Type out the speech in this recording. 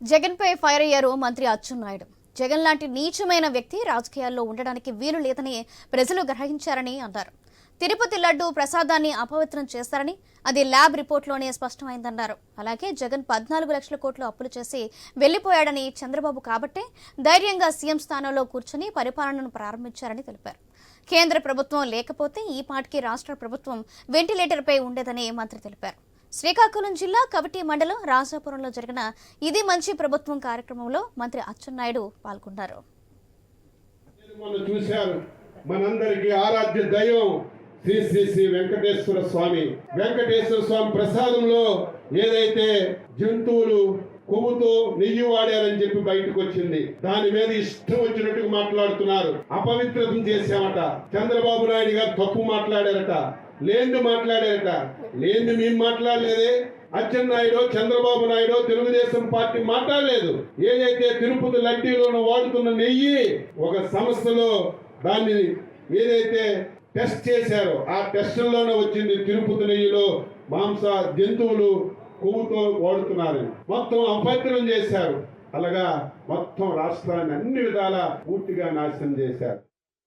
జగన్ పై fire అయ్యారు మంత్రి అచ్చెన్నాయుడు జగన్ లాంటి నీచమైన వ్యక్తి రాజకీయాల్లో ఉండడానికి వీలు లేదని ప్రజలు గ్రహించారని అన్నారు. తిరుపతి లడ్డు ప్రసాదాన్ని అపవిత్రం చేస్తారని అది ల్యాబ్ రిపోర్ట్లోనే స్పష్టమైందన్నారు. అలాగే జగన్ పద్నాలుగు లక్షల కోట్లు అప్పులు చేసి వెళ్ళిపోయాడని చంద్రబాబు కాబట్టే ధైర్యంగా సీఎం స్థానంలో కూర్చుని పరిపాలనను ప్రారంభించారని తెలిపారు. కేంద్ర ప్రభుత్వం లేకపోతే ఈ పాటికి రాష్ట్ర ప్రభుత్వం వెంటిలేటర్పై ఉండేదని మంత్రి తెలిపారు. శ్రీకాకుళం జిల్లా కవటి మండలం రాజాపురంలో జరిగిన ఇది మంచి ప్రభుత్వం కార్యక్రమంలో మంత్రి అచ్చెన్నాయుడు పాల్గొన్నారు. చూశారు మనందరికీ ఆరాధ్య దైవం శ్రీ శ్రీ శ్రీ వెంకటేశ్వర స్వామి. వెంకటేశ్వర స్వామి ప్రసాదంలో ఏదైతే జంతువులు కొవ్వుతో నెయ్యి వాడారని చెప్పి బయటకు వచ్చింది. దాని మీద ఇష్టం వచ్చినట్టుగా మాట్లాడుతున్నారు. అపవిత్రం చేశామట. చంద్రబాబు నాయుడు గారు తప్పు మాట్లాడారట. లేంది మాట్లాడారట లేంది మేము మాట్లాడలేదే. అచ్చెన్నాయుడు చంద్రబాబు నాయుడు తెలుగుదేశం పార్టీ మాట్లాడలేదు. ఏదైతే తిరుపతి లడ్డీలోనూ వాడుతున్న నెయ్యి ఒక సంస్థలో దాన్ని ఏదైతే టెస్ట్ చేశారో ఆ టెస్టుల్లోనే వచ్చింది తిరుపతి నెయ్యిలో మాంస జంతువులు కొవ్వుతో వాడుతున్నారని. మొత్తం అపవిత్రం చేశారు. అలాగా మొత్తం రాష్ట్రాన్ని అన్ని విధాలా పూర్తిగా నాశనం చేశారు.